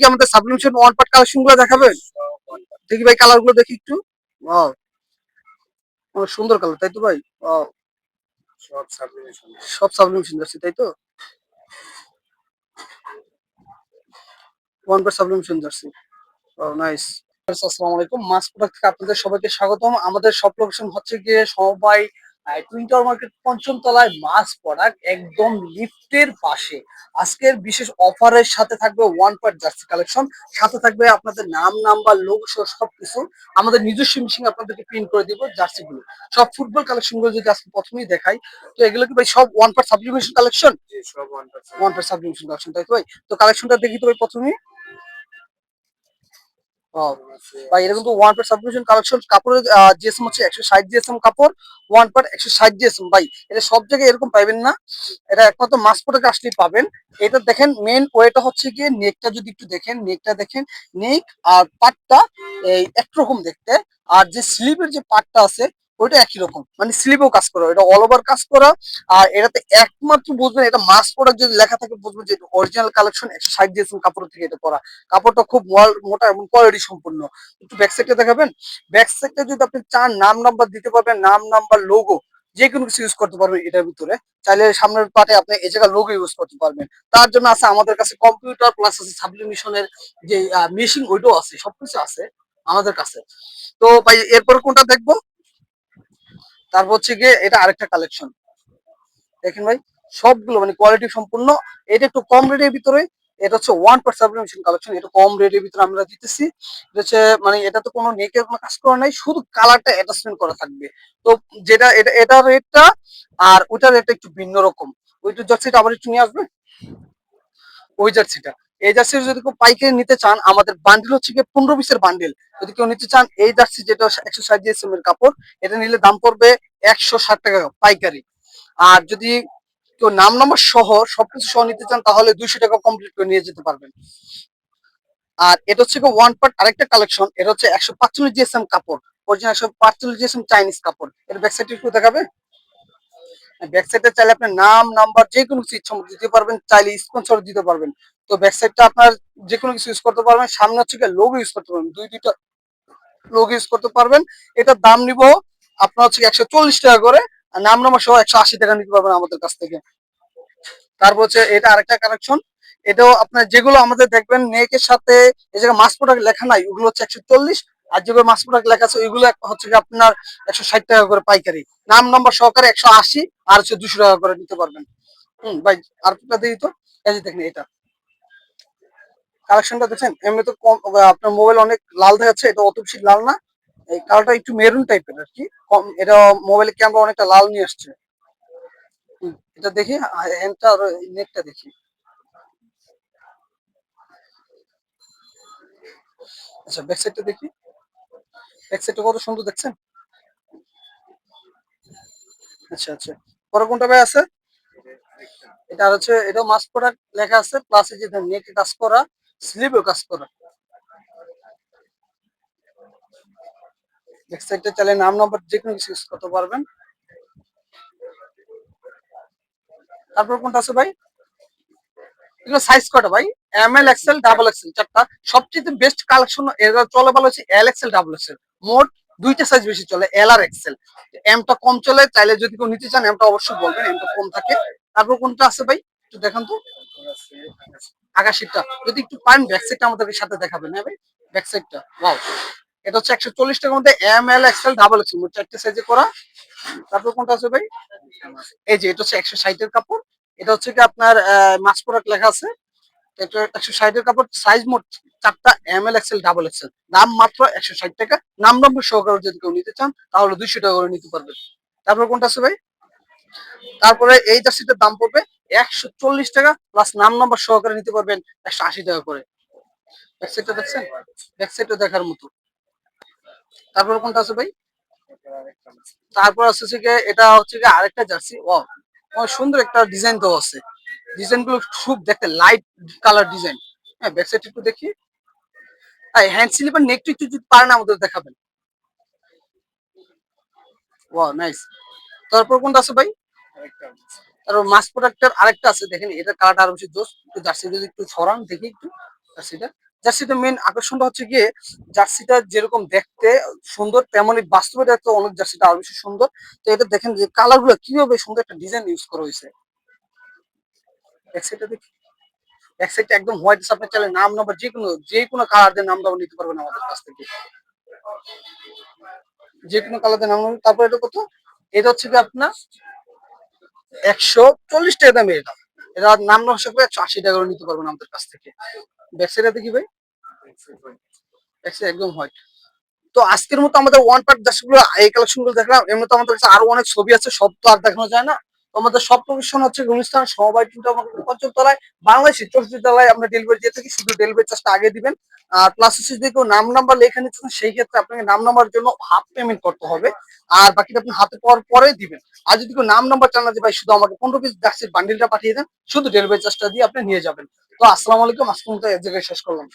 কি আমাদের sublimation one part কালেকশনগুলো দেখাবেন? দেখি ভাই কালারগুলো দেখি একটু. অনেক সুন্দর কালার তাই তো ভাই? Wow. সব সাবলিমেশন সব সাবলিমেশন যাচ্ছে তাই তো? ওয়ান পার্ট সাবলিমেশন যাচ্ছে নাইস আসসালামু আলাইকুম মাস প্রোডাক্ট থেকে আপনাদের সবাইকে স্বাগতম। আমাদের সব লোকেশন হচ্ছে গিয়ে সবাই টুইন টাওয়ার মার্কেট পঞ্চম তলায় মাস প্রোডাক্ট একদম লিফটের পাশে। আজকের বিশেষ অফারের সাথে থাকবে ওয়ান পার্ট জার্সি কালেকশন সাথে থাকবে আপনাদের নাম নাম্বার লোগো সহ সবকিছু। আমাদের নিজস্ব মেশিন আপনাদেরকে প্রিন্ট করে দিব জার্সি গুলো সব ফুটবল কালেকশনগুলো যদি আজকে প্রথমেই দেখাই তো এগুলো কি ভাই সব ওয়ান পার্ট সাবলিমেশন কালেকশন সব ওয়ান পার্ট সাবলিমেশন কালেকশন তাই তো ভাই? তো কালেকশনটা দেখি তো ভাই প্রথমেই। ভাই এটা কিন্তু ওয়ান পার্ট সাবমিশন কালেকশন কাপড়ের জিএসএম হচ্ছে একশো ষাট জিএসএম কাপড় ওয়ান পার্ট একশো ষাট জিএসএম ভাই এটা সব জায়গায় এরকম পাবেন না। এটা একমাত্র মাস প্রোডাক্ট আসলেই পাবেন। এটা দেখেন মেন ওয়েটা হচ্ছে গিয়ে নেকটা যদি একটু দেখেন নেকটা দেখেন নেক আর পাটটা এই একরকম দেখতে। আর যে স্লিভের যে পাটটা আছে ওইটা একই রকম। মানে স্লিভেও কাজ করা, এটা অল ওভার কাজ করা, আর এটাতে একমাত্র বুঝবেন এটা মাস প্রোডাক্ট যদি লেখা থাকে, বুঝবেন যে অরিজিনাল কালেকশন একশো ষাট জিএসএম কাপড় থেকে এটা করা। কাপড়টা খুব মোটা এবং কোয়ালিটি সম্পূর্ণ একটু ব্যাক সাইডটা দেখাবেন? ব্যাক সাইডটা যদি আপনি চান, নাম নাম্বার দিতে পারবেন, নাম নাম্বার লোগো যে কোনো কিছু ইউজ করতে পারবেন এটার ভিতরে। চাইলে সামনের পাটে আপনি এই জায়গায় লোগো ইউজ করতে পারবেন। তার জন্য আছে আমাদের কাছে কম্পিউটার প্লাস আছে সাবলিমিশনের যে মেশিন ওইটাও আছে, সবকিছু আছে আমাদের কাছে। তো ভাই, এরপর কোনটা দেখব? তারপর হচ্ছে গিয়ে এটা আরেকটা কালেকশন দেখেন ভাই, সবগুলো মানে কোয়ালিটি সম্পূর্ণ। এটা একটু কম রেটের ভিতরে, এটা হচ্ছে ওয়ান পার্ট সাবলিমেশন কালেকশন এটা কম রেটের ভিতরে আমরা দিতেছি। হচ্ছে মানে এটা তো কোনো নেকের কোনো কাজ করা নাই, শুধু কালারটা অ্যাটাচমেন্ট করা থাকবে। তো যেটা, এটা এটা রেটটা আর ওইটার রেটটা একটু ভিন্ন রকম। ওইটা জার্সিটা আবার একটু নিয়ে আসবে ওই জার্সিটা এই জার্সি যদি কেউ পাইকারি নিতে চান, আমাদের বান্ডিল হচ্ছে গিয়ে পনেরো পিসের বান্ডিল যদি কেউ নিতে চান, এই জার্সি যেটা একশো ষাট জিএসএম এর কাপড়, এটা নিলে দাম পড়বে একশো ষাট টাকা পাইকারি। আর যদি কেউ নাম, নাম্বার সহ সবকিছু সহ নিতে চান, তাহলে দুইশো টাকা কমপ্লিট করে নিয়ে যেতে পারবেন। আর এটা হচ্ছে ওয়ান পার্ট আরেকটা কালেকশন এটা হচ্ছে একশো পাঁচচল্লিশ জিএসএম কাপড়। অরিজিনাল একশো পাঁচচল্লিশ জিএসএম চাইনিজ কাপড়। এর ব্যাক সাইড একটু দেখাবে? ব্যাক সাইডে চাইলে আপনার নাম নাম্বার যে কোনো কিছু ইচ্ছা দিতে পারবেন, চাইলে স্পন্সর দিতে পারবেন। তো ব্যাক সাইডটা আপনার যে কোনো কিছু ইউজ করতে পারবেন। সামনে হচ্ছে লোগো ইউজ করতে পারবেন। দুই, দুইটা লোগো ইউজ করতে পারবেন। এটার দাম নিব আপনার হচ্ছে একশো চল্লিশ টাকা করে। আর নাম নাম্বার সহ একশো আশি টাকা নিতে পারবেন আমাদের কাছ থেকে। তারপর হচ্ছে এটা আরেকটা কালেকশন এটাও আপনার যেগুলো আমাদের দেখবেন, নেকের সাথে এই জায়গায় প্রোডাক্ট লেখা নাই, ওগুলো হচ্ছে একশো চল্লিশ। আর যেগুলো মাছ প্রোডাক্ট লেখা আছে, ওইগুলো হচ্ছে গিয়ে আপনার একশো ষাট টাকা করে পাইকারি। নাম নাম্বার সহকারে একশো আশি আর হচ্ছে দুশো টাকা করে নিতে পারবেন। হম, ভাই, আর দিই তো। এই যে দেখেন এটা। কালেকশনটা দেখছেন এমনি তো কম আপনার মোবাইল অনেক লাল দেখাচ্ছে, এটা অত বেশি লাল না। এই কালারটা একটু মেরুন টাইপের আর কি। কম এটা মোবাইলের ক্যামেরা অনেকটা লাল নিয়ে আসছে। এটা দেখি হ্যান্ডটা আর নেকটা দেখি। আচ্ছা ব্যাক দেখি। ব্যাক সাইডটা কত সুন্দর দেখছেন? আচ্ছা আচ্ছা। পরে কোনটা ভাই আছে? এটা হচ্ছে এটা মাস প্রোডাক্ট লেখা আছে প্লাস এই যে নেক কাজ করা স্লিভও কাজ করা। ব্যাক সাইডটা চাইলে নাম নাম্বার যে কোনো কিছু করতে পারবেন। তারপর কোনটা আছে ভাই? এগুলো সাইজ কটা ভাই? M L XL double XL চারটা। সবচেয়ে বেস্ট কালেকশন এরা চলে ভালো হচ্ছে এল এক্সেল ডাবল এক্সেল মোট দুইটা সাইজ বেশি চলে এল আর এক্সেল এমটা কম চলে, চাইলে যদি কেউ নিতে চান এমটা অবশ্যই বলবেন এমটা কম থাকে। তারপর কোনটা আছে ভাই? একটু দেখান তো। আকাশিটা যদি একটু পান ব্যাক সাইডটা আমাদের সাথে দেখাবেন হ্যাঁ ভাই? ব্যাক সাইডটা ওয়াও এটা হচ্ছে একশো চল্লিশ টাকার মধ্যে M L XL double XL মোট চারটে সাইজে করা। তারপর কোনটা আছে ভাই? এই যে, এটা হচ্ছে একশো ষাটের কাপড়। এটা হচ্ছে কি আপনার মাছ প্রোডাক্ট লেখা আছে। একশো কাপড় সাইজ মোট চারটা এক্সেল ডাবল এক্সেল মাত্র একশো ষাট টাকা। নাম নম্বর সহকারে যদি কেউ নিতে চান, তাহলে দুইশো টাকা করে নিতে পারবেন। তারপর কোনটা আছে ভাই? তারপরে এই জার্সিটার দাম পড়বে একশো চল্লিশ টাকা প্লাস নাম নম্বর সহকারে নিতে পারবেন একশো আশি টাকা করে। দেখছেন? দেখার মতো। তারপর কোনটা আছে ভাই? তারপর আছে এটা হচ্ছে আরেকটা জার্সি। ও সুন্দর একটা ডিজাইন দেওয়া আছে। ডিজাইনগুলো খুব দেখতে লাইট কালার ডিজাইন হ্যাঁ ব্যাক সাইড একটু দেখি। হ্যান্ড স্লিপার নেকটা একটু যদি পারেন আমাদের দেখাবেন। ওয়া নাইস তারপর কোনটা আছে ভাই? তারপর মাস প্রোডাক্টের আরেকটা আছে দেখেন এটা কালারটা আরও বেশি জোস। একটু জার্সি যদি একটু ছড়ান দেখি একটু। জার্সিটা। জার্সিটা মেন আকর্ষণটা হচ্ছে গিয়ে জার্সিটা যেরকম দেখতে সুন্দর তেমনই বাস্তবে দেখতে অনেক জার্সিটা আরও বেশি সুন্দর। তো এটা দেখেন যে কালারগুলো কীভাবে সুন্দর একটা ডিজাইন ইউজ করা হয়েছে। এক সাইডটা একদম হোয়াইট আপনি চাইলে নাম নাম্বার যে কোনো যে কোনো কালার নাম নাম্বার নিতে পারবেন আমাদের কাছ থেকে। যে কোনো কালার নাম নাম্বার তারপর এটা কত? এটা হচ্ছে কি আপনার? একশো চল্লিশ টাকা দামে এটা। এটা নাম নকশা করে একশো আশি টাকা নিতে পারবেন আমাদের কাছ থেকে। ব্যাক দেখি ভাই। ব্যাক সাইড একদম হোয়াইট তো আজকের মতো আমাদের ওয়ান পার্টগুলো এই কালেকশনগুলো দেখলাম। এমনি তো আমাদের কাছে আরও অনেক ছবি আছে, সব তো আর দেখানো যায় না। তো আমাদের সব প্রফেশন হচ্ছে গুলিস্তান সমবায় কিন্তু আমাদের পঞ্চম তলায়। বাংলাদেশের চৌষট্টি তলায় আমরা ডেলিভারি দিয়ে থাকি, শুধু ডেলিভারি চার্জটা আগে দিবেন। আর প্লাস হচ্ছে যদি কেউ নাম নাম্বার লেখা নিচ্ছেন সেই ক্ষেত্রে আপনাকে নাম নাম্বার জন্য হাফ পেমেন্ট করতে হবে। আর বাকিটা আপনি হাতে পাওয়ার পরে দিবেন। আর যদি কেউ নাম নাম্বার চান না যে ভাই, শুধু আমাকে পনেরো পিস ব্যাক্সের বান্ডিলটা পাঠিয়ে দেন, শুধু ডেলিভারি চার্জটা দিয়ে আপনি নিয়ে যাবেন। তো আসসালামু আলাইকুম, আজকের মতো এক জায়গায় শেষ করলাম।